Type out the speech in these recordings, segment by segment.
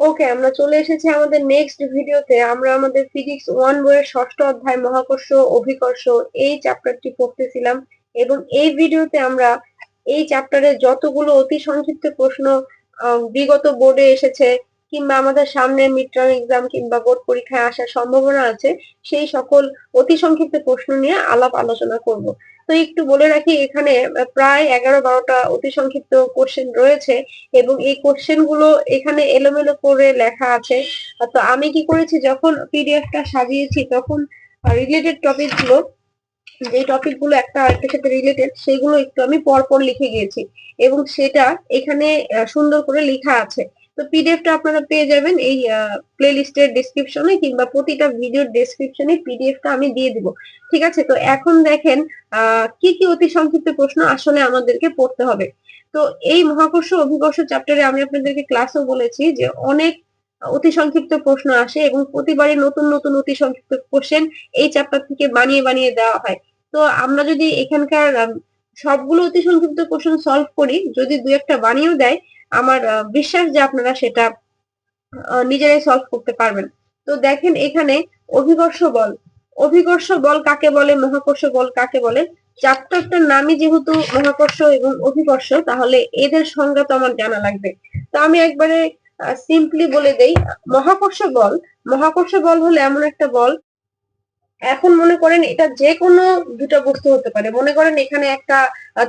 ওকে আমরা চলে এসেছি আমাদের নেক্সট ভিডিওতে আমরা আমাদের ফিজিক্স ওয়ান বইয়ের ষষ্ঠ অধ্যায়, মহাকর্ষ, অভিকর্ষ এই চ্যাপ্টারটি পড়তেছিলাম এবং এই ভিডিওতে আমরা এই চ্যাপ্টারের যতগুলো অতি সংক্ষিপ্ত প্রশ্ন বিগত বোর্ডে এসেছে কিংবা আমাদের সামনে মিড টার্ম এক্সাম কিংবা বোর্ড পরীক্ষায় আসার সম্ভাবনা আছে, সেই সকল অতি সংক্ষিপ্ত প্রশ্ন নিয়ে আলাপ আলোচনা করব। তো একটু বলে রাখি, এখানে প্রায় এগারো বারোটা অতি সংক্ষিপ্ত কোশ্চেন রয়েছে এবং এই কোশ্চেনগুলো এখানে এলোমেলো করে লেখা আছে। তো আমি কি করেছি, যখন পিডিএফটা সাজিয়েছি, তখন রিলেটেড টপিকগুলো, যে টপিকগুলো একটা আরেকটার সাথে রিলেটেড সেগুলো একটু আমি পর পর লিখে গিয়েছি এবং সেটা এখানে সুন্দর করে লেখা আছে। তো পিডিএফটা আপনারা পেয়ে যাবেন এই প্লে লিস্টের ডিসক্রিপশনে কিংবা প্রতিটা ভিডিওর ডেসক্রিপশনে পিডিএফটা আমি দিয়ে দিব। ঠিক আছে? তো এখন দেখেন কি কি অতি সংক্ষিপ্ত প্রশ্ন আসলে আমাদেরকে পড়তে হবে। তো এই মহাকর্ষ অভিকর্ষ চ্যাপ্টারে আমি আপনাদেরকে ক্লাসও বলেছি যে অনেক অতি সংক্ষিপ্ত প্রশ্ন আসে এবং প্রতিবারই নতুন নতুন অতি সংক্ষিপ্ত কোশ্চেন এই চ্যাপ্টার থেকে বানিয়ে বানিয়ে দেওয়া হয়। তো আমরা যদি এখানকার সবগুলো অতি সংক্ষিপ্ত কোশ্চেন সলভ করি, যদি দু একটা বানিয়েও দেয় আমার বিশ্বাস যে আপনারা সেটা নিজেরাই সলভ করতে পারবেন। তো দেখেন এখানে অভিকর্ষ বল। অভিকর্ষ বল কাকে বলে? মহাকর্ষ বল কাকে বলে? চ্যাপ্টারটার নামই যেহেতু মহাকর্ষ এবং অভিকর্ষ, তাহলে এদের সংজ্ঞা তো আমার জানা লাগবে। তো আমি একবারে সিম্পলি বলে দেই, মহাকর্ষ বল মহাকর্ষ বল হলো এমন একটা বল এখন মনে করেন এটা যে কোনো দুটো বস্তু হতে পারে। মনে করেন এখানে একটা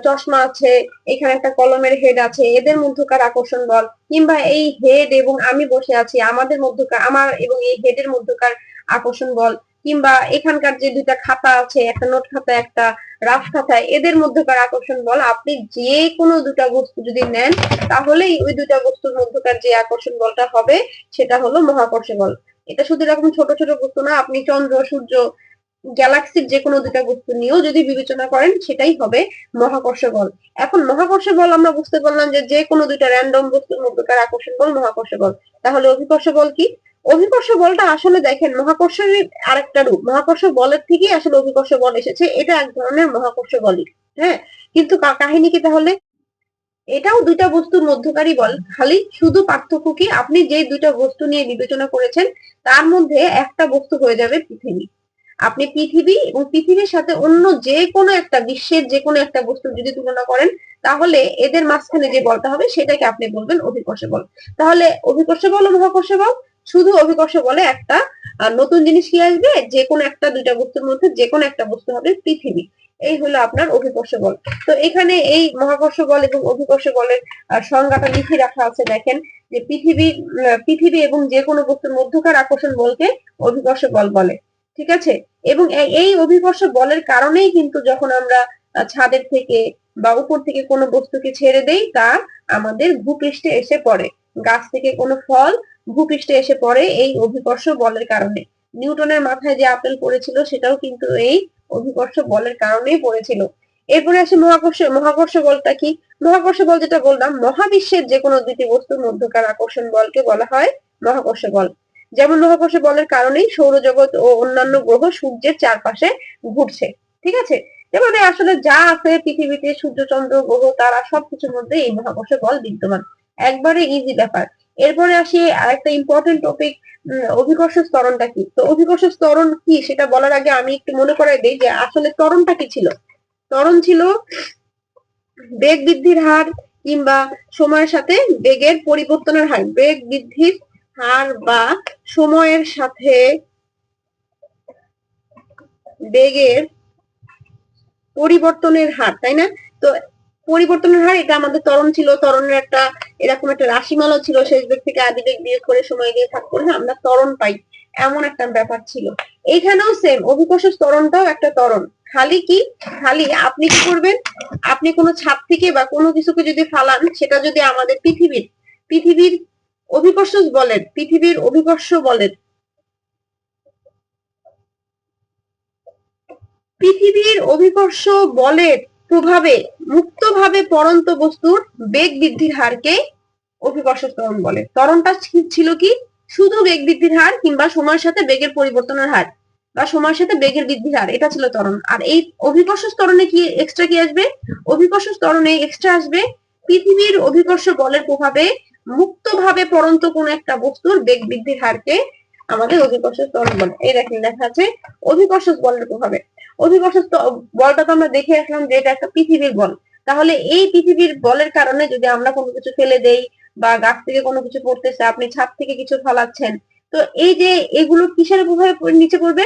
চশমা আছে, এখানে একটা কলমের হেড আছে, এদের মধ্যকার আকর্ষণ বল, কিংবা এই হেড এবং আমি বসে আছি, আমাদের মধ্যকার, আমার এবং এই হেডের মধ্যকার আকর্ষণ বল, কিংবা এখানকার যে দুইটা খাতা আছে, একটা নোট খাতা, একটা রাফ খাতা, এদের মধ্যকার আকর্ষণ বল, আপনি যে কোনো দুটা বস্তু যদি নেন, তাহলেই ওই দুটা বস্তুর মধ্যকার যে আকর্ষণ বলটা হবে, সেটা হলো মহাকর্ষ বল। এটা শুধু এরকম ছোট ছোট বস্তু না, আপনি চন্দ্র, সূর্য, গ্যালাক্সির যে কোনো দুটা বস্তু নিয়েও যদি বিবেচনা করেন, সেটাই হবে মহাকর্ষ বল। এখন মহাকর্ষ বল আমরা বুঝতে পারলাম যে যে কোনো দুইটা র্যান্ডম বস্তুর মধ্যকার আকর্ষণ বল মহাকর্ষ বল। তাহলে অভিকর্ষ বল কি? অভিকর্ষ বলটা আসলে দেখেন, মহাকর্ষের আরেকটা রূপ, মহাকর্ষ বলের থেকেই আসলে অভিকর্ষ বল এসেছে, এটা এক ধরনের মহাকর্ষ বলই হ্যাঁ? কিন্তু কাহিনী কি তাহলে? এটাও দুইটা বস্তুর মধ্যকারী বল, খালি শুধু পার্থক্য কি? আপনি যে দুইটা বস্তু নিয়ে বিবেচনা করেছেন, তার মধ্যে একটা বস্তু হয়ে যাবে পৃথিবী। আপনি পৃথিবী এবং পৃথিবীর সাথে অন্য যে কোনো একটা, বিশ্বের যে কোনো একটা বস্তু যদি তুলনা করেন, তাহলে এদের মাঝখানে যে বলটা হবে, সেটাকে আপনি বলবেন অভিকর্ষ বল। তাহলে অভিকর্ষ বল ও মহাকর্ষ বল? শুধু অভিকর্ষ বলে একটা নতুন জিনিস কি আসবে? যে কোনো একটা দুইটা বস্তুর মধ্যে যে কোনো একটা বস্তু হবে পৃথিবী। এই হলো আপনার অভিকর্ষ বল। তো এখানে এই মহাকর্ষ বল এবং অভিকর্ষ বলের সংজ্ঞাটা লিখে রাখা আছে, দেখেন যে পৃথিবী পৃথিবী এবং যে কোনো বস্তুর মধ্যকার আকর্ষণ বলকে অভিকর্ষ বল বলে, ঠিক আছে? এবং এই অভিকর্ষ বলের কারণেই কিন্তু যখন আমরা ছাদের থেকে বা উপর থেকে কোনো বস্তুকে ছেড়ে দেই, তা আমাদের ভূপৃষ্ঠে এসে পড়ে। গাছ থেকে কোনো ফল ভূপৃষ্ঠে এসে পড়ে এই অভিকর্ষ বলের কারণে। নিউটনের মাথায় যে আপেল পড়েছিল, সেটাও কিন্তু এই অভিকর্ষ বলের কারণেই পড়েছিল। এরপরে আসে মহাকর্ষ মহাকর্ষ বলটা কি? মহাকর্ষ বল যেটা বললাম, মহাবিশ্বের যে কোনো দুটি বস্তুর মধ্যকার আকর্ষণ বলকে বলা হয় মহাকর্ষ বল। যেমন মহাকর্ষ বলের কারণেই সৌরজগৎ ও অন্যান্য গ্রহ সূর্যের চারপাশে ঘুরছে, ঠিক আছে? যেমন আসলে যা আছে পৃথিবীতে সূর্য, চন্দ্র, গ্রহ, তারা সবকিছুর মধ্যে এই মহাকর্ষ বল বিদ্যমান। একবারে ইজি ব্যাপার। এরপরে আসি আরেকটা ইম্পর্টেন্ট টপিক অভিকর্ষ স্তরণটা কি? তো অভিকর্ষ স্তরণ কি সেটা বলার আগে আমি একটু মনে করাই দিই যে আসলে ত্বরণটা কি ছিল? ত্বরণ ছিল বেগ বৃদ্ধির হার কিংবা সময়ের সাথে বেগের পরিবর্তনের হার। বেগ বৃদ্ধির হার বা সময়ের সাথে বেগের পরিবর্তনের হার, তাই না? তো পরিবর্তনের হার, এটা আমাদের তরণ ছিল। তরণের একটা এরকম একটা রাশিমালা ছিল শেষ বেগ থেকে আদি বেগ বিয়োগ করে সময় দিয়ে ভাগ করলে আমরা ত্বরণ পাই। এমন একটা ব্যাপার ছিল। এইখানেও সেম অভিকর্ষ তরণটাও একটা তরণ খালি কি? খালি আপনি কি করবেন? আপনি কোনো ছাদ থেকে বা কোনো কিছুকে যদি ফালান, সেটা যদি আমাদের পৃথিবীর পৃথিবীর অভিকর্ষ বলেন, পৃথিবীর অভিকর্ষ বলেন। পৃথিবীর অভিকর্ষ বলের প্রভাবে মুক্তভাবে পড়ন্ত বস্তুর বেগ বৃদ্ধির হারকে অভিকর্ষ ত্বরণ বলে। ত্বরণটা ছিল কি? শুধু বেগ বৃদ্ধির হার কিংবা সময়ের সাথে বেগের পরিবর্তনের হার বা সময়ের সাথে বেগের বৃদ্ধির হার, এটা ছিল ত্বরণ। আর এই অভিকর্ষ ত্বরণে কি এক্সট্রা কি আসবে? অভিকর্ষ ত্বরণে এক্সট্রা আসবে পৃথিবীর অভিকর্ষ বলের প্রভাবে মুক্তভাবে পরন্ত কোন একটা বস্তুর বেগ বৃদ্ধির হারকে আমাদের অধিকর্ষ ত্বরণ বলে। এই দেখেন, দেখা আছে অধিকর্ষ বলের প্রভাবে। অধিকর্ষ বলটা তো আমরা দেখে আসলাম যে এটা একটা পৃথিবীর বল। তাহলে এই পৃথিবীর বলের কারণে যদি আমরা কোনো কিছু ফেলে দেই বা গাছ থেকে কোনো কিছু পড়তেছে আপনি ছাদ থেকে কিছু ফলাচ্ছেন, তো এই যে এগুলো কিসের প্রভাবে নিচে পড়বে?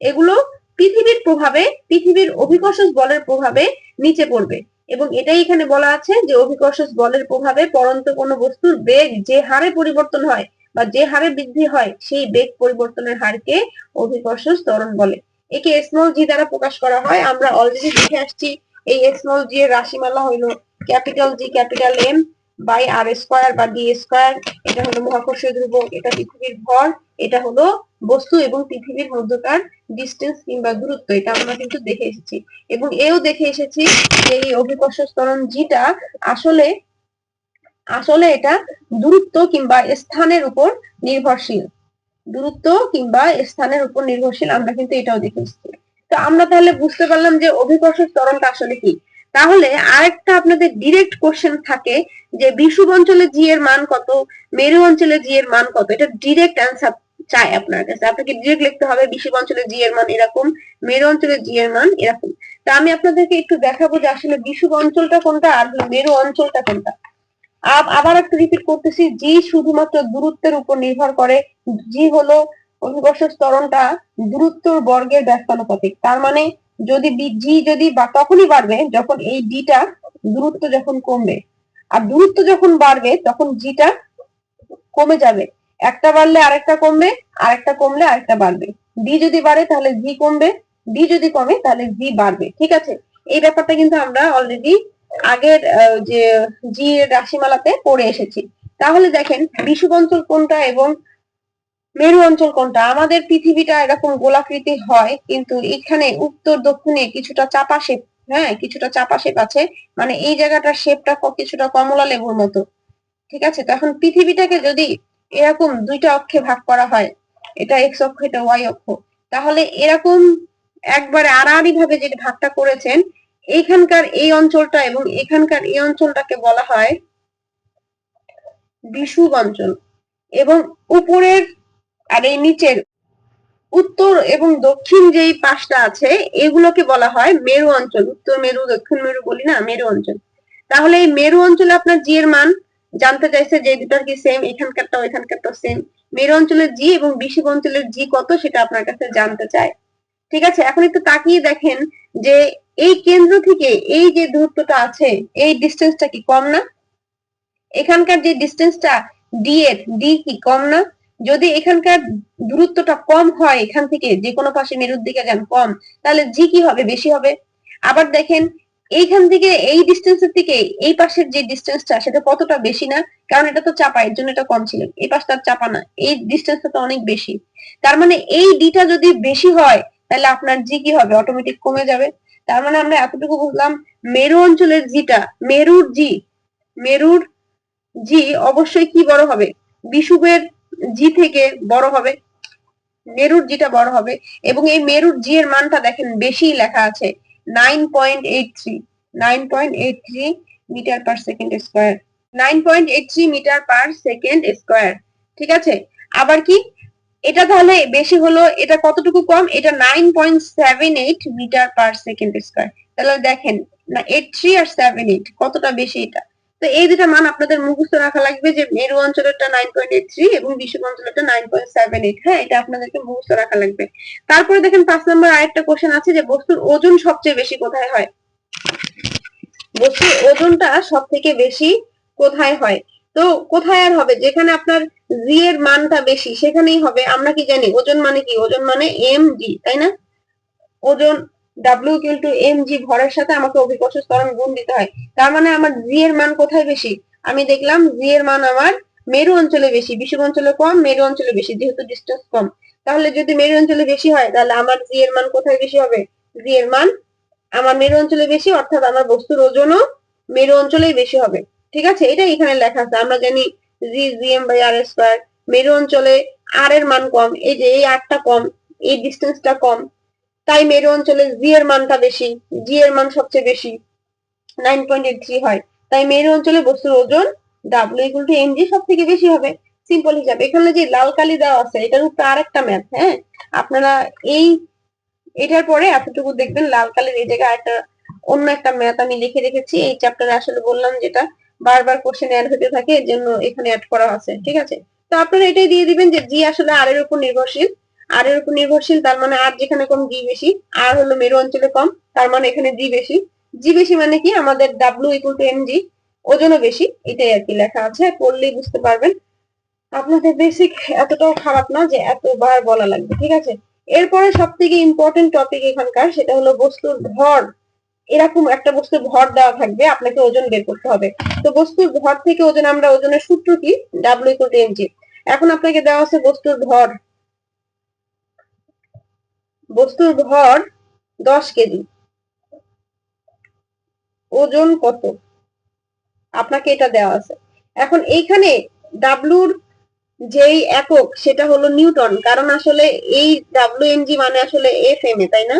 এগুলো পৃথিবীর প্রভাবে, পৃথিবীর অভিকর্ষ বলের প্রভাবে নিচে পড়বে। এবং এটাই এখানে বলা আছে যে অভিকর্ষ বলের প্রভাবে পরন্ত কোনো বস্তুর বেগ যে হারে পরিবর্তন হয় বা যে হারে বৃদ্ধি হয়, সেই বেগ পরিবর্তনের হারকে অভিকর্ষ ত্বরণ বলে। একে স্মল জি দ্বারা প্রকাশ করা হয়। আমরা অলরেডি দেখে আসছি, এই স্মল জি এর রাশিমালা হইল capital G capital M by R square বা ডি স্কোয়ার এটা হলো মহাকর্ষীয় ধ্রুবক, এটা পৃথিবীর ভর, এটা হলো বস্তু এবং পৃথিবীর মধ্যকার ডিস্টেন্স কিংবা দূরত্ব। এটা আমরা কিন্তু দেখে এসেছি। এবং এও দেখে এসেছি যে এই অভিকর্ষ ত্বরণ জিটা আসলে আসলে এটা দূরত্ব কিংবা স্থানের উপর নির্ভরশীল। দূরত্ব কিংবা স্থানের উপর নির্ভরশীল, আমরা কিন্তু এটাও দেখে তো আমরা তাহলে বুঝতে পারলাম যে অভিকর্ষ ত্বরণটা আসলে কি। তাহলে আরেকটা আপনাদের ডিরেক্ট কোশ্চেন থাকে যে বিষুব অঞ্চলে জি এর মান কত, মেরু অঞ্চলে জি এর মান কত? এটা ডিরেক্ট অ্যান্সার চাই আপনার কাছে। আপনাকে ডিরেক্ট লিখতে হবে বিষুব অঞ্চলে জি এর মান এরকম, মেরু অঞ্চলে জি এর মান এরকম। তা আমি আপনাদেরকে একটু দেখাবো যে আসলে বিষুব অঞ্চলটা কোনটা আর মেরু অঞ্চলটা কোনটা। আবার একটু রিপিট করতেছি জি শুধুমাত্র দূরত্বের উপর নির্ভর করে। জি হলো অভিকর্ষ ত্বরণটা দূরত্বর বর্গের ব্যস্তানুপাতিক। তার মানে যদি জি যদি বা তখনই বাড়বে, যখন এই ডিটা দূরত্ব যখন কমবে। আর দূরত্ব যখন বাড়বে, তখন জিটা কমে যাবে। একটা বাড়লে আরেকটা কমবে, আরেকটা কমলে আরেকটা বাড়বে। ডি যদি বাড়ে, তাহলে জি কমবে। ডি যদি কমে, তাহলে জি বাড়বে। ঠিক আছে? এই ব্যাপারটা কিন্তু আমরা অলরেডি আগের যে জি রাশিমালাতে পড়ে এসেছি। তাহলে দেখেন, বিষুব অঞ্চল কোনটা এবং মেরু অঞ্চল কোনটা? আমাদের পৃথিবীটা এরকম গোলাকৃতি হয়, কিন্তু এখানে উত্তর দক্ষিণে কিছুটা চাপা শেপ হ্যাঁ কিছুটা চাপা শেপ আছে। মানে এই জায়গাটার শেপটা কিছুটা কমলা লেবুর মতো। ঠিক আছে? তখন পৃথিবীটাকে যদি এরকম দুইটা অক্ষে ভাগ করা হয়, এটা এক্স অক্ষ, এটা ওয়াই অক্ষ, তাহলে এরকম একবারে আড়াআড়ি ভাবে যে ভাগটা করেছেন এইখানকার এই অঞ্চলটা এবং এখানকার এই অঞ্চলটাকে বলা হয় বিষুব অঞ্চল এবং উপরের আর এই নিচের উত্তর এবং দক্ষিণ যেই পাশটা আছে, এগুলোকে বলা হয় মেরু অঞ্চল। উত্তর মেরু, দক্ষিণ মেরু বলি না, মেরু অঞ্চল। তাহলে এই মেরু অঞ্চলে আপনার জি এর মান জানতে চাইছে যে দুটার কি সেম এখানকারটা এখানকারটা সেম মেরু অঞ্চলের জি এবং বিষুব অঞ্চলের জি কত সেটা আপনার কাছে জানতে চায়। ঠিক আছে, এখন একটু তাকিয়ে দেখেন যে এই কেন্দ্র থেকে এই যে দূরত্বটা আছে, এই ডিস্টেন্সটা কি কম না? এখানকার যে ডিস্টেন্সটা ডি এর ডি কি কম না? যদি এখানকার দূরত্বটা কম হয় এখান থেকে, যে কোনো পাশে মেরুর দিকে যান কম, তাহলে জি কি হবে? বেশি হবে। আবার দেখেন, এইখান থেকে এই ডিস্টেন্সের থেকে এই পাশের যে ডিস্টেন্সটা সেটা কতটা বেশি না? কারণ এটা তো চাপা, এর জন্য এটা কম ছিল। এই পাশটা চাপা না, এই ডিস্টেন্সটা তো অনেক বেশি। তার মানে এই ডিটা যদি বেশি হয়, তাহলে আপনার জি কি হবে? অটোমেটিক কমে যাবে। তার মানে আমরা এতটুকু বুঝলাম মেরু অঞ্চলের জিটা, মেরুর জি মেরুর জি অবশ্যই কি বড় হবে? বিষুবের জি থেকে বড় হবে, মেরুর জিটা বড় হবে এবং এই মেরুর জি এর মানটা দেখেন বেশি লেখা আছে, nine point eight three, nine point eight three metre per second square, nine point eight three metre per second square, ঠিক আছে? আবার কি? এটা তাহলে বেশি হলো, এটা কতটুকু কম? এটা nine point seven eight metre per second square তাহলে দেখেন, না এইট থ্রি আর সেভেন এইট কতটা বেশি এটা? তো এই দুটা মান আপনাদের মুখস্থ রাখা লাগবে যে মেরু অঞ্চলেরটা নাইন পয়েন্ট এইট থ্রি এবং বিষুব অঞ্চলেরটা নাইন পয়েন্ট সেভেন এইট হ্যাঁ এটা আপনাদেরকে মুখস্থ রাখা লাগবে। তারপরে দেখেন পাঁচ নম্বর আরেকটা কোশ্চেন আছে যে বস্তুর ওজন সবচেয়ে বেশি কোথায় হয়? বস্তুর ওজনটা সব থেকে বেশি কোথায় হয়? তো কোথায় আর হবে? যেখানে আপনার জি এর মানটা বেশি, সেখানেই হবে। আমরা কি জানি? ওজন মানে কি? ওজন মানে এম জি তাই না? ওজন W equal to M G ভরের সাথে আমাকে অভিকর্ষ ত্বরণ গুণ দিতে হয়। তার মানে আমার জি এর মান কোথায় বেশি? আমি দেখলাম জি এর মান আমার মেরু অঞ্চলে বেশি, বিষুব অঞ্চলে কম, মেরু অঞ্চলে বেশি, যেহেতু ডিস্টেন্স কম। তাহলে যদি মেরু অঞ্চলে বেশি হয়, তাহলে আমার জি এর মান কোথায় বেশি হবে? জি এর মান আমার মেরু অঞ্চলে বেশি, অর্থাৎ আমার বস্তুর ওজনও মেরু অঞ্চলেই বেশি হবে। ঠিক আছে? এটা এখানে লেখা আছে। আমরা জানি G G M by R square মেরু অঞ্চলে আর এর মান কম। এই যে এই আরটা কম, এই ডিস্টেন্সটা কম। তাই মেরু অঞ্চলে জি এর মানটা বেশি জি এর মান সবচেয়ে বেশি। নাইন পয়েন্ট এইট থ্রি হয়। তাই মেরু অঞ্চলে বস্তুর ওজন W equal to M G সব থেকে বেশি হবে। সিম্পল হিসাব। এখানে যে লাল কালি দেওয়া আছে, এটার উপরে আর একটা ম্যাথ হ্যাঁ? আপনারা এই, এটার পরে এতটুকু দেখবেন, লাল কালির এই জায়গায় একটা অন্য একটা ম্যাথ আমি লিখে রেখেছি। এই চ্যাপ্টারে আসলে বললাম যেটা বারবার কোশ্চেন অ্যাড হতে থাকে, এর জন্য এখানে অ্যাড করা আছে, ঠিক আছে? তো আপনারা এটাই দিয়ে দিবেন যে জি আসলে আর এর উপর নির্ভরশীল। আর এর উপর নির্ভরশীল, তার মানে আর যেখানে কম জি বেশি। আর হলো মেরু অঞ্চলে কম, তার মানে এখানে জি বেশি। জি বেশি মানে কি? আমাদের W equal to M G ওজনও বেশি, এটাই আর কি লেখা আছে, পড়লেই বুঝতে পারবেন। আপনাদের বেসিক এতটাও খারাপ না যে এতবার বলা লাগবে, ঠিক আছে? এরপরে সব থেকে ইম্পর্টেন্ট টপিক এখানকার, সেটা হলো বস্তুর ভর। এরকম একটা বস্তুর ভর দেওয়া থাকবে, আপনাকে ওজন বের করতে হবে। তো বস্তুর ভর থেকে ওজন আমরা, ওজনের সূত্র কি? ডাব্লিউ ইকুয়াল টু এমজি এখন আপনাকে দেওয়া আছে বস্তুর ভর। বস্তুর ভর দশ কেজি। ওজন কত? আপনাকে এটা দেওয়া আছে। এখন এইখানে ডাব্লুর যেই একক, সেটা হলো নিউটন। কারণ আসলে এই ডাব্লিউ এনজি মানে আসলে এফ এম এ তাই না?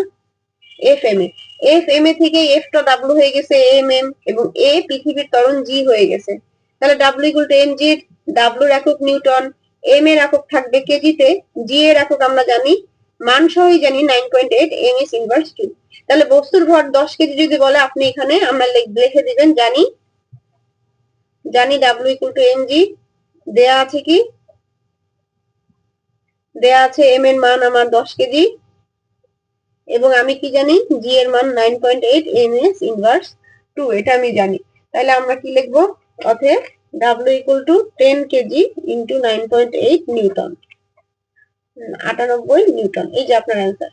F M A F M A থেকে এফ টা ডাব্লু হয়ে গেছে এম এম এবং এ পৃথিবীর ত্বরণ জি হয়ে গেছে। তাহলে W equal to M G ডাব্লুর একক নিউটন এম এর একক থাকবে কেজিতে জি এর একক আমরা জানি মান সহই জানি nine point eight M S inverse two তাহলে বস্তুর ভর দশ কেজি যদি বলে, আপনি এখানে আমরা লিখে দিবেন জানি জানি W equal to M G দেয়া আছে কি? দেয়া আছে এম এর মান আমার দশ কেজি এবং আমি কি জানি জি এর মান nine point eight M S inverse two এটা আমি জানি। তাহলে আমরা কি লিখব? অতএব W equal to ten KG into nine point eight newton আটানব্বই নিউটন এই যে আপনার অ্যান্সার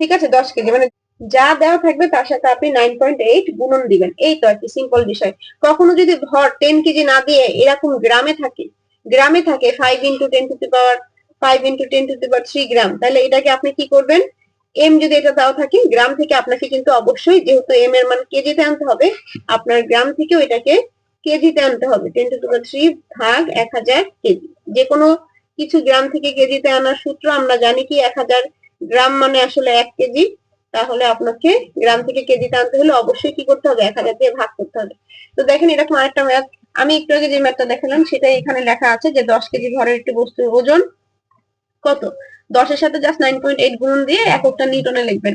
ঠিক আছে, দশ কেজি মানে যা দেওয়া থাকবে তার সাথে আপনি নাইন পয়েন্ট এইট গুণন দিবেন। এই তো আর কি সিম্পল বিষয়। কখনো যদি ভর টেন কেজি না দিয়ে এরকম গ্রামে থাকে গ্রামে থাকে five into ten to the power five into ten to the power three gram তাহলে এটাকে আপনি কি করবেন? এম যদি এটা দেওয়া থাকে, গ্রাম থেকে আপনাকে কিন্তু অবশ্যই যেহেতু এম এর মান কেজিতে আনতে হবে, আপনার গ্রাম থেকে ওইটাকে কেজিতে আনতে হবে। টেন টু থ্রি ভাগ এক হাজার কেজি। যে কোনো কিছু গ্রাম থেকে কেজিতে আনার সূত্র আমরা জানি কি, এক হাজার গ্রাম মানে আসলে এক কেজি। তাহলে আপনাকে গ্রাম থেকে কেজিতে আনতে হলে অবশ্যই কি করতে হবে? এক হাজার দিয়ে ভাগ করতে হবে। তো দেখেন এরকম আরেকটা ম্যাথ আমি একটু আগে যে ম্যাথটা দেখালাম সেটা এখানে লেখা আছে যে দশ কেজি ভরের একটি বস্তুর ওজন কত? দশের সাথে জাস্ট নাইন পয়েন্ট এইট গুণন দিয়ে এককটা নিউটনে লিখবেন।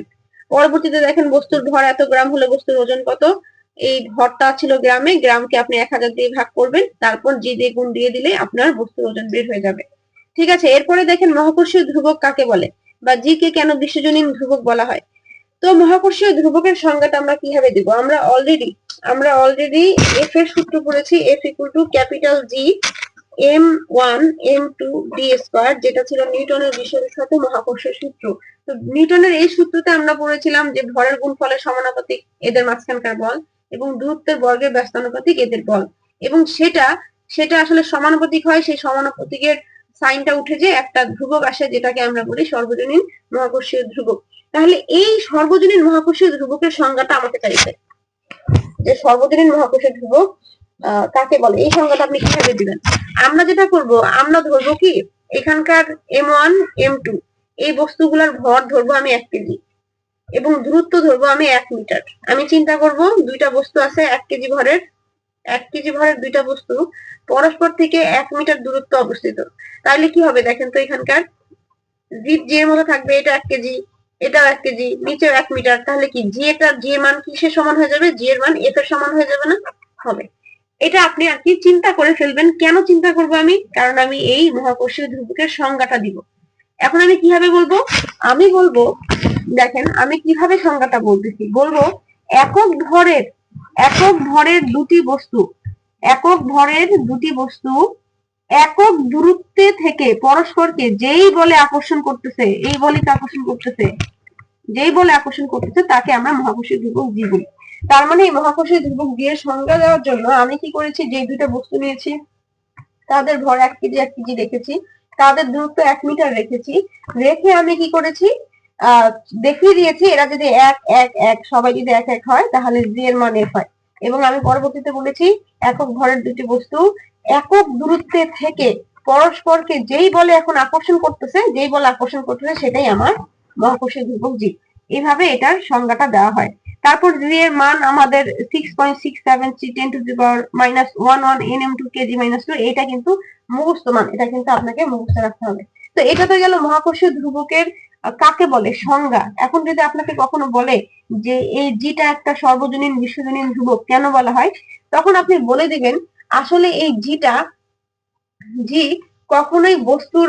পরবর্তীতে দেখেন বস্তুর ভর এত গ্রাম হলে বস্তুর ওজন কত? এই ভরটা ছিল গ্রামে, গ্রামকে আপনি এক হাজার দিয়ে ভাগ করবেন, তারপর জি দিয়ে গুণ দিয়ে দিলে আপনার বস্তুর ওজন বের হয়ে যাবে। ঠিক আছে, এরপরে দেখেন মহাকর্ষীয় ধ্রুবক কাকে বলে? বা জি কে কেন বিশ্বজনীন ধ্রুবক বলা হয়? তো মহাকর্ষীয় ধ্রুবকের সংজ্ঞাটা আমরা কীভাবে দিব? আমরা অলরেডি আমরা অলরেডি এফ এর সূত্র পড়েছি F equal to capital G M one M two D square যেটা ছিল নিউটনের বিষয়ের সাথে মহাকর্ষের সূত্র। তো নিউটনের এই সূত্রতে আমরা পড়েছিলাম যে ভরের গুণ গুণফলের সমানুপাতিক এদের মাঝখানকার বল এবং দূরত্বের বর্গের ব্যস্তানুপাতিক এদের বল। এবং সেটা সেটা আসলে সমানুপাতিক হয়, সেই সমানুপাতিকের সাইনটা উঠে যে একটা ধ্রুবক আসে, যেটাকে আমরা বলি সর্বজনীন মহাকর্ষীয় ধ্রুবক। তাহলে এই সর্বজনীন মহাকর্ষীয় ধ্রুবকের সংজ্ঞাটা আমাকে চাইছে। যে সর্বজনীন মহাকর্ষীয় ধ্রুবক কাকে বলে? এই সংজ্ঞাটা আপনি কীভাবে দিবেন? আমরা যেটা করব, আমরা ধরবো কি? এখানকার এম ওয়ান এম টু এই বস্তুগুলোর ভর ধরবো আমি এক কেজি এবং দূরত্ব ধরবো আমি এক মিটার। আমি চিন্তা করব, দুইটা বস্তু আছে, এক কেজি ভরের, এক কেজি ভরের দুইটা বস্তু পরস্পর থেকে এক মিটার দূরত্ব অবস্থিত। তাহলে কি হবে দেখেন তো এখানকার? জিপ জি এর মতো থাকবে, এটা এক কেজি, এটাও এক কেজি, নিচেও এক মিটার। তাহলে কি, জি এটা জি এর মান কিসের সমান হয়ে যাবে? জি এর মান এফ এর সমান হয়ে যাবে না? হবে। এটা আপনি আর কি চিন্তা করে ফেলবেন। কেন চিন্তা করব আমি? কারণ আমি এই মহাকর্ষীয় ধ্রুবকের সংজ্ঞাটা দিব। এখন আমি কীভাবে বলব? আমি বলব, দেখেন, আমি কীভাবে সংজ্ঞাটা বলতেছি? বলব, একক ভরের একক ভরের দুটি বস্তু, একক ভরের দুটি বস্তু একক দূরত্বে থেকে পরস্পরকে যেই বলে আকর্ষণ করতেছে, এই বলে আকর্ষণ করতেছে, যেই বলে আকর্ষণ করতেছে তাকে আমরা মহাকর্ষীয় ধ্রুবক বলি। তার মানে এই মহাকর্ষীয় ধ্রুবক এর সংজ্ঞা দেওয়ার জন্য আমি কি করেছি? যে দুইটা বস্তু নিয়েছি, তাদের ভর এক কেজি এক কেজি রেখেছি, তাদের দূরত্ব এক মিটার রেখেছি, রেখে আমি কি করেছি? দেখিয়ে দিয়েছি, এরা যদি এক এক এক, সবাই যদি এক এক হয়, তাহলে জি এর মান এফ হয়। এবং আমি পরবর্তীতে বলেছি, একক ভরের দুটি বস্তু একক দূরত্বে থেকে পরস্পরকে যেই বলে এখন আকর্ষণ করতেছে, যেই বলে আকর্ষণ করতেছে, সেটাই আমার মহাকর্ষীয় ধ্রুবক জি এইভাবে এটার সংজ্ঞাটা দেওয়া হয়। তারপর জি এর মান আমাদের six point six seven two minus one one two KG minus two এটা কিন্তু মুখস্থ মান, এটা কিন্তু আপনাকে মুখস্থ রাখতে হবে। তো এটা তো গেল মহাকর্ষীয় ধ্রুবকের কাকে বলে? সংজ্ঞা। এখন যদি আপনাকে কখনো বলে যে এই জিটা একটা সর্বজনীন, বিশ্বজনীন ধ্রুবক কেন বলা হয়, তখন আপনি বলে দিবেন, আসলে এই জিটা জি কখনোই বস্তুর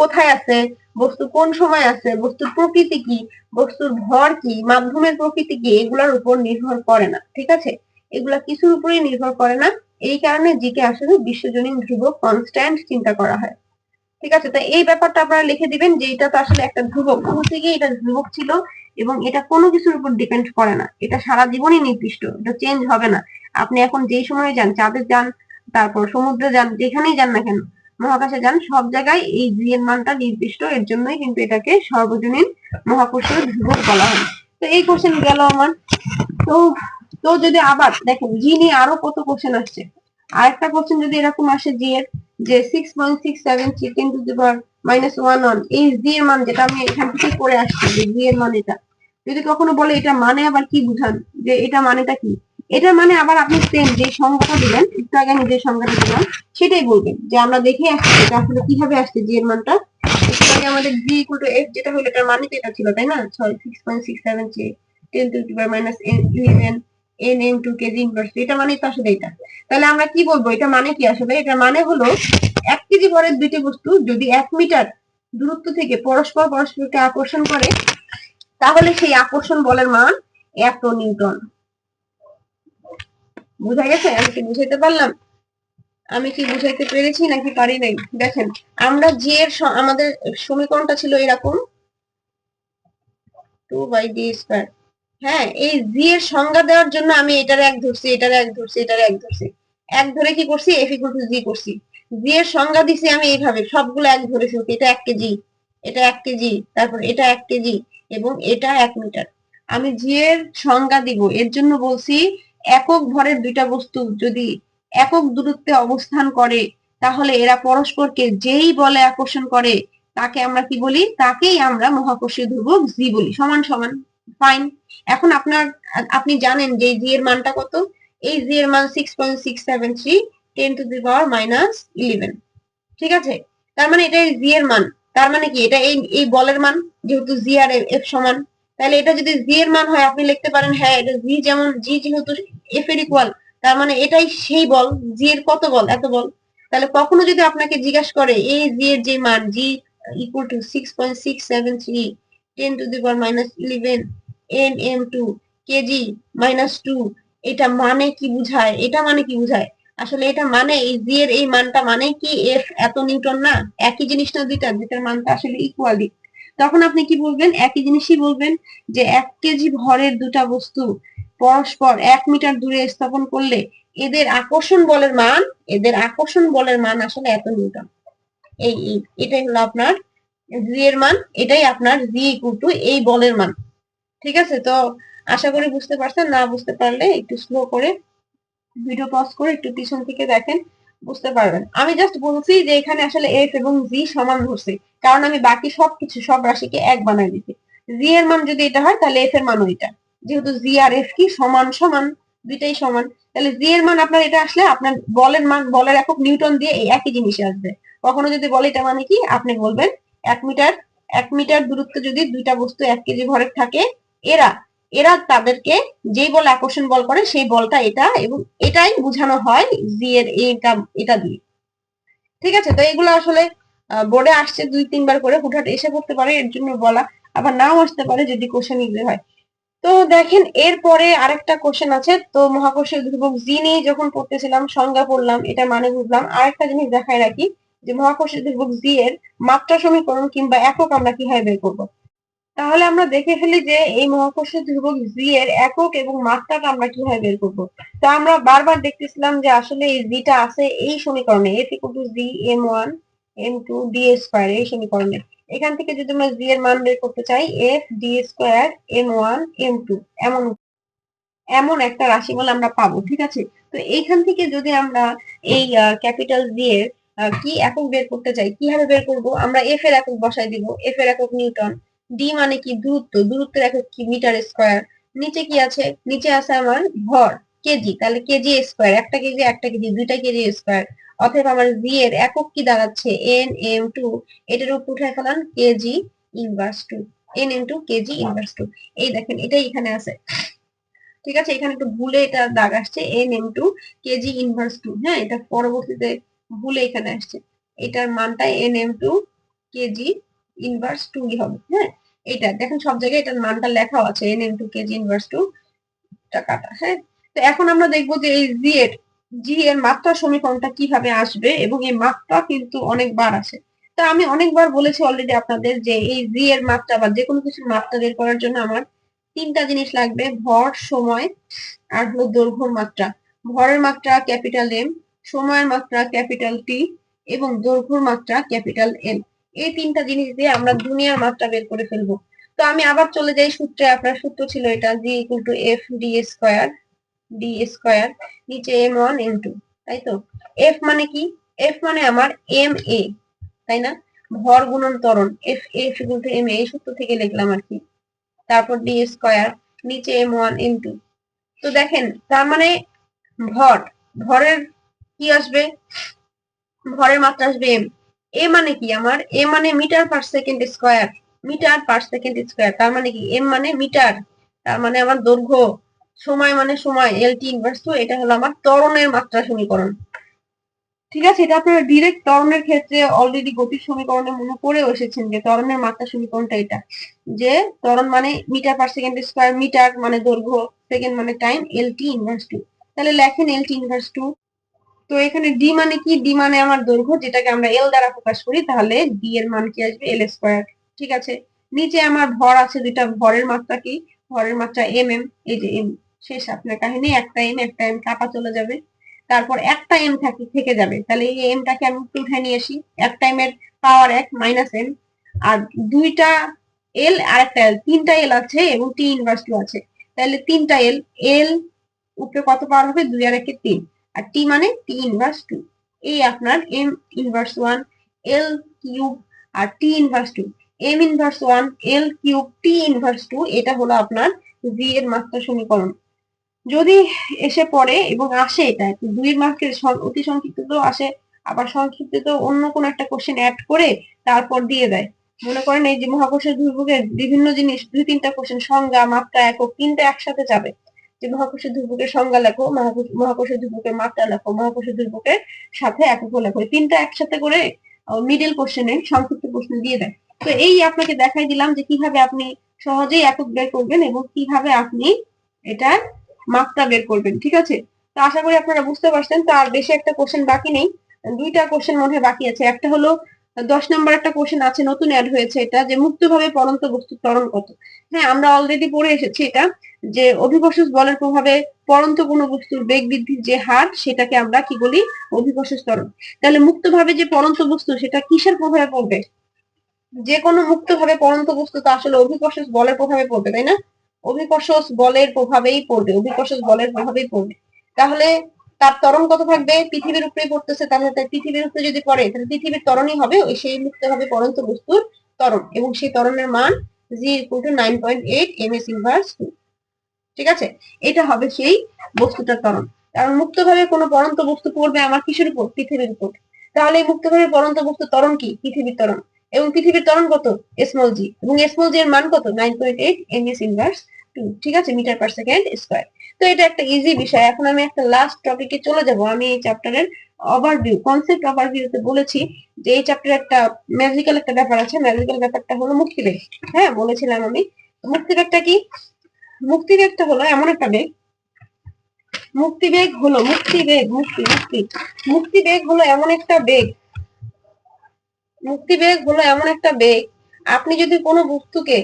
কোথায় আছে? বস্তু কোন সময় আছে, বস্তুর প্রকৃতি কি, বস্তুর ভর কি, মাধ্যমের প্রকৃতি কি, এগুলোর উপর নির্ভর করে না, ঠিক আছে? এগুলা কিছুর উপরেই নির্ভর করে না, এই কারণে জিকে আসলে বিশ্বজনীন ধ্রুবক কনস্ট্যান্ট চিন্তা করা হয়, ঠিক আছে? তো এই ব্যাপারটা আপনারা লিখে দিবেন যে এটা তো আসলে একটা ধ্রুবক শুরু থেকে এটা ধ্রুবক ছিল এবং এটা কোনো কিছুর উপর ডিপেন্ড করে না, এটা সারা জীবনই নির্দিষ্ট, এটা চেঞ্জ হবে না, আপনি এখন যেই সময় যান, চাঁদে যান, তারপর সমুদ্রে যান, যেখানেই যান না কেন মহাকাশে যান, সব জায়গায় এই জি এর মানটা নির্দিষ্ট, এর জন্যই কিন্তু এটাকে সর্বজনীন মহাকর্ষীয় ধ্রুবক বলা হয়। তো এই কোশ্চেন গেল আমার। তো তো যদি আবার, দেখেন জি নিয়ে আরও কত কোশ্চেন আসছে? আরেকটা কোশ্চেন যদি এরকম আসে জি এর, যে six point six seven three ten to the power minus one one এই জি এর মান যেটা আমি এখান থেকে করে আসছি, যে জি এর মান এটা। যদি কখনো বলে এটা মানে আবার কি বুঝান? যে এটা মানেটা কি? এটা মানে আবার আপনি সেম যে সংজ্ঞাটা দিলেন, একটু আগে আমি যে সংজ্ঞাটা দিলাম, সেটাই বলবেন যে আমরা দেখে আসছি এটা আসলে কীভাবে আসছে জি এর মানটা। একটু আগে আমাদের জি ইকুয়াল টু এফ যেটা হলো এটার মানে তো এটা ছিল, তাই না? Sorry six point six seven three ten to power minus eleven N M two KG inverse এটা মানে তো আসলে এটা। তাহলে আমরা কি বলব? এটা মানে কি আসলে? এটা মানে হলো এক কেজি ভরের দুইটি বস্তু যদি এক মিটার দূরত্ব থেকে পরস্পর পরস্পরকে আকর্ষণ করে, তাহলে সেই আকর্ষণ বলের মান এত নিউটন। বুঝা গেছে? আমি কি বুঝাইতে পারলাম? আমি কি বুঝাইতে পেরেছি নাকি পারি নাই? দেখেন, আমরা এর আমাদের সমীকরণটা ছিল এরকম। Two by D square. হ্যাঁ এই জি এর সংজ্ঞা দেওয়ার জন্য আমি এটার এক ধরছি, এটার এক ধরছি, এটার এক ধরছি। এক ধরে কি করছি? এফ ইকুয়াল টু জি করছি। জি এর সংজ্ঞা দিছি আমি এইভাবে, সবগুলো এক ধরে ওকে এটা এক কেজি, এটা এক কেজি, তারপর এটা এক কেজি এবং এটা এক মিটার। আমি জি এর সংজ্ঞা দিব, এর জন্য বলছি একক ভরের দুইটা বস্তু যদি একক দূরত্বে অবস্থান করে, তাহলে এরা পরস্পরকে যেই বলে আকর্ষণ করে, তাকে আমরা কি বলি? তাকেই আমরা মহাকর্ষীয় ধ্রুবক জি বলি। সমান সমান ফাইন এখন আপনার, আপনি জানেন যে জি এর মানটা কত? এই জি এর মান six point six seven three ten to the power minus eleven ঠিক আছে? তার মানে এটা জি এর মান। তার মানে কি? এটা এই এই বলের মান, যেহেতু জি আর এফ সমান। তাহলে এটা যদি জি এর মান হয়, আপনি লিখতে পারেন হ্যাঁ এটা জি যেমন জি যেহেতু এফ এর ইকুয়াল তার মানে এটাই সেই বল জি এর কত বল, এত বল। তাহলে কখনো যদি আপনাকে জিজ্ঞাসা করে এই জি এর যে মান G equal to six point six seven three ten to the power minus eleven N M two KG minus two এটা মানে কি বুঝায়? এটা মানে কি বুঝায়? আসলে এটা মানে এই জি এর এই মানটা মানে কি এফ এত নিউটন না? একই জিনিস না দুইটা, দুইটার মানটা আসলে ইকুয়ালি তখন আপনি কি বলবেন? একই জিনিসই বলবেন যে এক কেজি ভরের দুটা বস্তু পরস্পর এক মিটার দূরে স্থাপন করলে এদের আকর্ষণ বলের মান, এদের আকর্ষণ বলের মান আসলে এত নিউটন। এই এটাই হলো আপনার জি এর মান, এটাই আপনার জি ইকুয়াল টু এই বলের মান। ঠিক আছে? তো আশা করি বুঝতে পারছেন। না বুঝতে পারলে একটু স্লো করে ভিডিও পজ করে একটু পিছন থেকে দেখেন। বুঝতে পারবেন। আমি জাস্ট বলছি যে এখানে আসলে এফ এবং জি সমান ধরছি, কারণ আমি বাকি সবকিছু, সব রাশিকে এক বানাই দিছি। জি এর মান যদি এটা হয়, তাহলে এফ এর মান ওইটা যেহেতু জি আর এফ কি সমান সমান, দুইটাই সমান, তাহলে জি এর মান আপনার এটা আসলে আপনার বলের মান, বলের একক নিউটন দিয়ে এই একই জিনিস আসবে। কখনো যদি বলে এটা মানে কি? আপনি বলবেন, এক মিটার এক মিটার দূরত্বে যদি দুইটা বস্তু এক কেজি ভরের থাকে, এরা এরা তাদেরকে যেই বল আকর্ষণ বল করে, সেই বলটা এটা এবং এটাই বোঝানো হয় জি এর এটা এটা দিয়ে। ঠিক আছে? তো এগুলো আসলে বোর্ডে আসছে দুই, তিনবার করে, হুটহাট এসে পড়তে পারে, এর জন্য বলা। আবার নাও আসতে পারে যদি কোশ্চেন ইজি হয়। তো দেখেন, এরপরে আরেকটা কোশ্চেন আছে। তো মহাকর্ষীয় ধ্রুবক জি নিয়ে যখন পড়তেছিলাম, সংজ্ঞা পড়লাম এটা মানে বুঝলাম। আরেকটা জিনিস দেখায় রাখি যে মহাকর্ষীয় ধ্রুবক জি এর মাত্রা সমীকরণ কিংবা একক আমরা কীভাবে বের করব? তাহলে আমরা দেখে ফেলি যে এই মহাকর্ষীয় ধ্রুবক জি এর একক এবং মাত্রাটা আমরা কীভাবে বের করব? তো আমরা বারবার দেখতেছিলাম যে আসলে এই জিটা আছে এই সমীকরণে F equal to G M one M two D square এই সমীকরণে। এখান থেকে যদি আমরা জি এর মান বের করতে চাই F D square M one M two এমন এমন একটা রাশিমালা আমরা পাবো, ঠিক আছে? তো এইখান থেকে যদি আমরা এই ক্যাপিটাল জি এর কি একক বের করতে চাই, কীভাবে বের করব? আমরা এফ এর একক বসাই দিব এফ এর একক নিউটন। ডি মানে কি দূরত্ব? দূরত্বের একক কি, মিটার স্কয়ার। নিচে কি আছে? নিচে আছে আমার ভর, কেজি। তাহলে কেজি স্কোয়ার, একটা কেজি একটা কেজি, দুইটা কেজি স্কোয়ার। অতএব আমার জি এর একক কি দাঁড়াচ্ছে? এন এম টু এটার উপর উঠায় ফেলান KG inverse two N M two KG inverse two এই দেখেন, এটাই এখানে আছে। ঠিক আছে, এখানে একটু ভুলে এটা দাগ আসছে। N M two KG inverse two হ্যাঁ এটা পরবর্তীতে ভুলে এখানে আসছে। এটার মানটা N M two KG inverse two হবে। হ্যাঁ এটা দেখেন সব জায়গায় এটার মানটা লেখাও আছে N M two KG inverse two টাকাটা হ্যাঁ? তো এখন আমরা দেখব যে এই জি এর জি এর মাত্রা সমীকরণটা কীভাবে আসবে এবং এই মাত্রা কিন্তু অনেকবার আসে তা আমি অনেকবার বলেছি অলরেডি আপনাদের যে এই জি এর মাত্রা বা যে কোনো কিছুর মাত্রা বের করার জন্য আমার তিনটা জিনিস লাগবে, ভর, সময় আর হলো দৈর্ঘ্যর মাত্রা। ভরের মাত্রা ক্যাপিটাল এম সময়ের মাত্রা ক্যাপিটাল টি এবং দৈর্ঘ্যর মাত্রা ক্যাপিটাল এম এই তিনটা জিনিস দিয়ে আমরা দুনিয়ার মাত্রা বের করে ফেলব। তো আমি আবার চলে যাই সূত্রে, আপনার সূত্র ছিল এটা G equal to F D square D square নিচে এম ওয়ান এম টু তাই তো? এফ মানে কি? এফ মানে আমার এম এ তাই না? ভর গুণন ত্বরণ F F equal to M A এই সূত্র থেকে লিখলাম আর কি। তারপর ডি স্কোয়ার নিচে এম ওয়ান এম টু তো দেখেন, তার মানে ভর, ভরের কি আসবে? ভরের মাত্রা আসবে এম এ মানে কি আমার? এ মানে metre per second square metre per second square তার মানে কি? এম মানে মিটার তার মানে আমার দৈর্ঘ্য, সময় মানে সময় এল টি ইনভার্স টু এটা হলো আমার ত্বরণের মাত্রা সমীকরণ। ঠিক আছে, এটা আপনারা ডিরেক্ট ত্বরণের ক্ষেত্রে অলরেডি গতির সমীকরণে মনে করেও এসেছেন যে ত্বরণের মাত্রা সমীকরণটা এটা। যে ত্বরণ মানে metre per second square metre মানে দৈর্ঘ্য সেকেন্ড মানে time L T inverse two তাহলে লেখেন এল টি ইনভার্স টু তো এখানে ডি মানে কি? ডি মানে আমার দৈর্ঘ্য, যেটাকে আমরা এল দ্বারা প্রকাশ করি, তাহলে ডি এর মান কি আসবে? এল স্কোয়ার ঠিক আছে? নিচে আমার ভর আছে দুইটা, ভরের মাত্রা কি? ভরের মাত্রা এম এম এই যে এম শেষ আপনার কাহিনী, একটা এম একটা এম কাপা চলে যাবে। তারপর একটা এম থাকে, থেকে যাবে। তাহলে এই এমটাকে আমি একটু উঠায় নিয়ে আসি। একটা এম এর পাওয়ার এক মাইনাস এম আর দুইটা এল আর একটা এল তিনটা এল আছে এবং টি ইনভার্স টু আছে। তাহলে তিনটা এল এল উপরে কত পাওয়ার হবে? দুই আর একে তিন। আর টি মানে টি ইনভার্স টু এই আপনার M inverse one L cube আর T inverse two M inverse one L cube T inverse two এটা হলো আপনার ভি এর মাত্রা সমীকরণ। যদি এসে পড়ে এবং আসে এটা দুইয়ের মার্কের অতি সংক্ষিপ্ত আসে, আবার সংক্ষিপ্ত অন্য কোন একটা কোশ্চেন অ্যাড করে তারপর দিয়ে দেয়। মনে করেন এই যে মহাকর্ষের দুর্ভোগের বিভিন্ন জিনিস, দুই তিনটা কোশ্চেন সংজ্ঞা, মাত্রা, একক, তিনটা একসাথে যাবে। যে মহাকর্ষের দুর্ভোগের সংজ্ঞা লেখো মহাকর্ষের দুর্ভোগের মাত্রা লেখো মহাকর্ষের দুর্ভোগের সাথে একক লেখো। তিনটা একসাথে করে মিডল কোশ্চেনে সংক্ষিপ্ত প্রশ্ন দিয়ে দেয়। তো এই আপনাকে দেখাই দিলাম যে কীভাবে আপনি সহজেই একক বের করবেন এবং কীভাবে আপনি এটার মাত্রা বের করবেন, ঠিক আছে? তো আশা করি আপনারা বুঝতে পারছেন। তো আর বেশি একটা কোশ্চেন বাকি নেই। দুইটা কোশ্চেন মনে হয় বাকি আছে। একটা হলো দশ নম্বর একটা কোশ্চেন আছে, নতুন অ্যাড হয়েছে এটা, যে মুক্তভাবে পরন্ত বস্তুর ত্বরণ কত? হ্যাঁ আমরা অলরেডি পড়ে এসেছি এটা, যে অভিকর্ষজ বলের প্রভাবে পরন্ত কোনো বস্তুর বেগ বৃদ্ধির যে হার, সেটাকে আমরা কি বলি? অভিকর্ষজ ত্বরণ। তাহলে মুক্তভাবে যে পরন্ত বস্তু, সেটা কিসের প্রভাবে পড়বে? যে কোনো মুক্তভাবে পরন্ত বস্তু তো আসলে অভিকর্ষজ বলের প্রভাবে পড়বে, তাই না? অভিকর্ষজ বলের প্রভাবেই পড়বে, অভিকর্ষজ বলের প্রভাবেই পড়বে। তাহলে তার ত্বরণ কত থাকবে? পৃথিবীর উপরে পড়তেছে তাহলে পৃথিবীর উপরে যদি পড়ে, তাহলে পৃথিবীর তরণই হবে, ওই সেই মুক্ত হবে পরন্ত বস্তুর তরণ এবং সেই তরণের মান G equal to nine point eight M S inverse two ঠিক আছে? এটা হবে সেই বস্তুটার তরণ কারণ মুক্তভাবে কোনো পরন্ত বস্তু পড়বে আমার কিসের উপর? পৃথিবীর উপর। তাহলে এই মুক্তভাবে পরন্ত বস্তু তরণ কি? পৃথিবীর তরণ এবং পৃথিবীর তরণ কত? স্মল জি এবং স্মল জি এর মান কত? Nine point eight M S inverse two ঠিক আছে? মিটার পার সেকেন্ড স্কোয়ার তো এটা একটা ইজি বিষয়। এখন আমি একটা লাস্ট টপিকে চলে যাব। আমি এই চ্যাপ্টারের ওভারভিউ কনসেপ্ট ওভারভিউতে বলেছি যে এই চ্যাপ্টারে একটা ম্যাজিক্যাল একটা ব্যাপার আছে। ম্যাজিক্যাল ব্যাপারটা হলো মুক্তিবেগ হ্যাঁ বলেছিলাম আমি। মুক্তিবেগটা কি? মুক্তিবেগটা হলো এমন একটা বেগ। মুক্তিবেগ হলো মুক্তিবেগ, মুক্তি মুক্তি। মুক্তিবেগ হলো এমন একটা বেগ। মুক্তিবেগ হলো এমন একটা বেগ। আপনি যদি কোনো বস্তুকে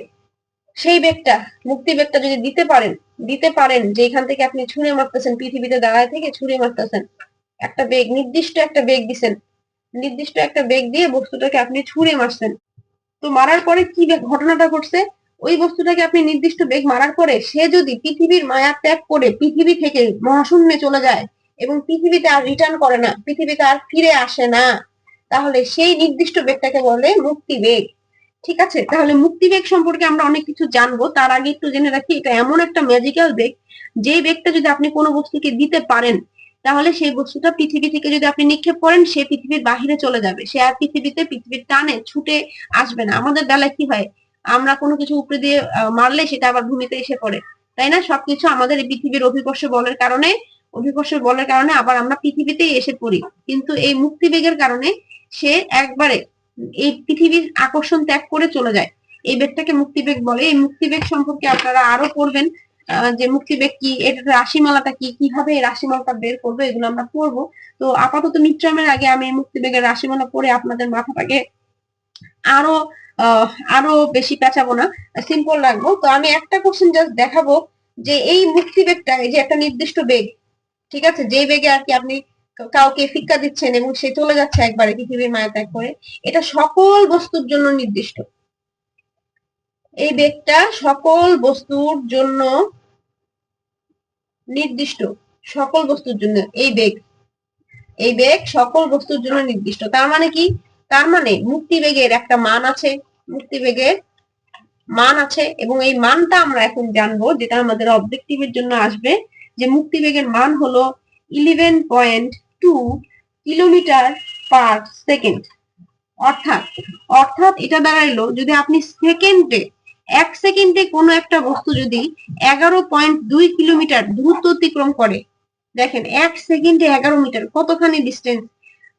সেই বেগটা মুক্তি বেগটা যদি দিতে পারেন দিতে পারেন যে এখান থেকে আপনি ছুঁড়ে মারতেছেন, পৃথিবীতে দাঁড়ায় থেকে ছুঁড়ে মারতেছেন। একটা বেগ, নির্দিষ্ট একটা বেগ দিছেন। নির্দিষ্ট একটা বেগ দিয়ে বস্তুটাকে আপনি ছুঁড়ে মারছেন। তো মারার পরে কি ঘটনাটা ঘটছে? ওই বস্তুটাকে আপনি নির্দিষ্ট বেগ মারার পরে সে যদি পৃথিবীর মায়া ত্যাগ করে পৃথিবী থেকে মহাশূন্যে চলে যায় এবং পৃথিবীতে আর রিটার্ন করে না, পৃথিবীতে আর ফিরে আসে না, তাহলে সেই নির্দিষ্ট বেগটাকে বলে মুক্তি বেগ। ঠিক আছে? তাহলে মুক্তিবেগ সম্পর্কে আমরা অনেক কিছু জানব। তার আগে একটু জেনে রাখি, এটা এমন একটা ম্যাজিক্যাল বেগ যে বেগটা যদি আপনি কোনো বস্তুকে দিতে পারেন, তাহলে সেই বস্তুটা পৃথিবী থেকে যদি আপনি নিক্ষেপ করেন, সে পৃথিবীর বাহিরে চলে যাবে। সে আর পৃথিবীতে পৃথিবীর টানে ছুটে আসবে না। আমাদের বেলায় কি হয়, আমরা কোনো কিছু উপরে দিয়ে মারলে সেটা আবার ভূমিতে এসে পড়ে। তাই না? সবকিছু আমাদের পৃথিবীর অভিকর্ষ বলের কারণে, অভিকর্ষ বলের কারণে আবার আমরা পৃথিবীতেই এসে পড়ি। কিন্তু এই মুক্তিবেগের কারণে সে একবারে এই পৃথিবীর আকর্ষণ ত্যাগ করে চলে যায়। এই বেগটাকে মুক্তিবেগ বলে। এই মুক্তিবেগ সম্পর্কে আপনারা আরও পড়বেন যে মুক্তিবেগ কি এটার রাশিমালাটা কি, কীভাবে এই রাশিমালাটা বের করব, এগুলো আমরা পড়ব। তো আপাতত মিট্রামের আগে আমি এই মুক্তিবেগের রাশিমালা পড়ে আপনাদের মাথাটাকে আরও আরও বেশি পেঁচাবো না সিম্পল রাখব। তো আমি একটা কোশ্চেন জাস্ট দেখাবো যে এই মুক্তিবেগটা, এই যে একটা নির্দিষ্ট বেগ, ঠিক আছে? যে বেগে আর কি আপনি কাউকে ফিক্কা দিচ্ছেন এবং সে চলে যাচ্ছে একবারে পৃথিবীর মায়া ত্যাগ করে, এটা সকল বস্তুর জন্য নির্দিষ্ট। এই বেগটা সকল বস্তুর জন্য নির্দিষ্ট, সকল বস্তুর জন্য, এই বেগ। এই বেগ সকল বস্তুর জন্য নির্দিষ্ট। তার মানে কি? তার মানে মুক্তি বেগের একটা মান আছে, মুক্তি বেগের মান আছে, এবং এই মানটা আমরা এখন জানব, যেটা আমাদের অবজেক্টিভের জন্য আসবে, যে মুক্তি বেগের মান হলো eleven point two kilometre per second অর্থাৎ অর্থাৎ এটা দাঁড়াইলো যদি আপনি সেকেন্ডে এক সেকেন্ডে কোনো একটা বস্তু যদি এগারো পয়েন্ট দুই কিলোমিটার দ্রুত অতিক্রম করে, দেখেন এক সেকেন্ডে এগারো মিটার কতখানি ডিস্টেন্স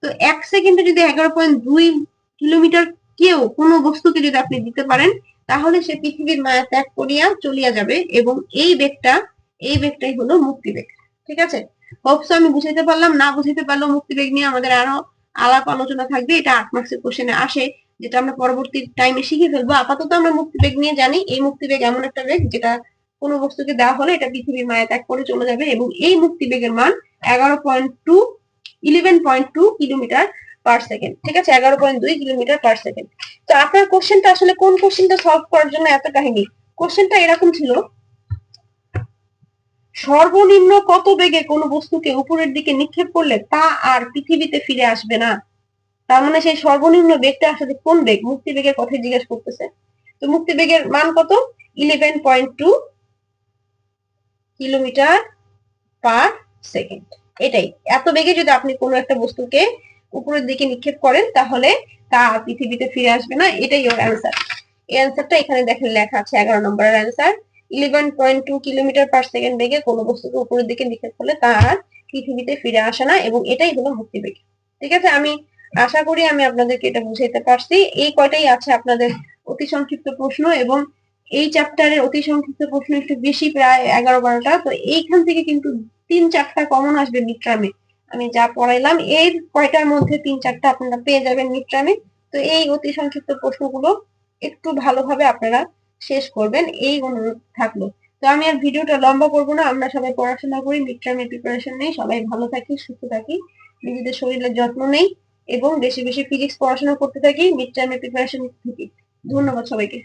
তো এক সেকেন্ডে যদি এগারো পয়েন্ট দুই কিলোমিটার কেউ কোনো বস্তুকে যদি আপনি দিতে পারেন, তাহলে সে পৃথিবীর মায়া ত্যাগ করিয়া চলিয়া যাবে এবং এই বেগটা, এই বেগটাই হলো মুক্তি বেগ। ঠিক আছে? হোপস আমি বুঝাইতে পারলাম, না বুঝাইতে পারলেও মুক্তি বেগ নিয়ে আমাদের আরও আলাপ আলোচনা থাকবে। এটা আট মার্কসের কোশ্চেনে আসে, যেটা আমরা পরবর্তী টাইমে শিখে ফেলব। আপাতত আমরা মুক্তি বেগ নিয়ে জানি, এই মুক্তি বেগ এমন একটা বেগ যেটা কোনো বস্তুকে দেওয়া হলে এটা পৃথিবীর মায়া ত্যাগ করে চলে যাবে এবং এই মুক্তি বেগের মান এগারো point two eleven point two kilometre per second ঠিক আছে? এগারো পয়েন্ট দুই কিলোমিটার পার সেকেন্ড তো আপনার কোশ্চেনটা আসলে কোন কোশ্চেনটা সলভ করার জন্য এত কাহিনী? কোশ্চেনটা এরকম ছিল সর্বনিম্ন কত বেগে কোনো বস্তুকে উপরের দিকে নিক্ষেপ করলে তা আর পৃথিবীতে ফিরে আসবে না? তার মানে সেই সর্বনিম্ন বেগটা আসলে কোন বেগ? মুক্তি বেগের কথা জিজ্ঞেস করতেছে। তো মুক্তি বেগের মান কত? Eleven point two kilometre per second. এটাই। এত বেগে যদি আপনি কোনো একটা বস্তুকে উপরের দিকে নিক্ষেপ করেন, তাহলে তা পৃথিবীতে ফিরে আসবে না। এটাই ওর অ্যান্সার এই অ্যান্সারটা এখানে দেখেন লেখা আছে, এগারো নম্বরের answer eleven point two kilometre per second বেগে কোনো বস্তুকে উপরের দিকে নিক্ষেপ করলে তা আর পৃথিবীতে ফিরে আসে না এবং এটাই হলো মুক্তিবেগ ঠিক আছে? আমি আশা করি আমি আপনাদেরকে এটা বুঝাইতে পারছি। এই কয়টাই আছে আপনাদের অতি সংক্ষিপ্ত প্রশ্ন এবং এই চ্যাপ্টারের অতি সংক্ষিপ্ত প্রশ্ন একটু বেশি প্রায় এগারো বারোটা। তো এইখান থেকে কিন্তু তিন চারটা কমন আসবে মিট্রামে আমি যা পড়াইলাম, এর কয়টার মধ্যে তিন চারটা আপনারা পেয়ে যাবেন মিট্রামে তো এই অতি সংক্ষিপ্ত প্রশ্নগুলো একটু ভালোভাবে আপনারা শেষ করবেন, এই অনুরোধ থাকল। তো আমি আর ভিডিওটা লম্বা করব না, আমরা সবাই পড়াশোনা করি মিডটার্মের প্রিপারেশন নেই, সবাই ভালো থাকি, সুস্থ থাকি, নিজেদের শরীরের যত্ন নেই এবং বেশি বেশি ফিজিক্স পড়াশোনা করতে থাকি মিডটার্মের প্রিপারেশন থাকি। ধন্যবাদ সবাইকে।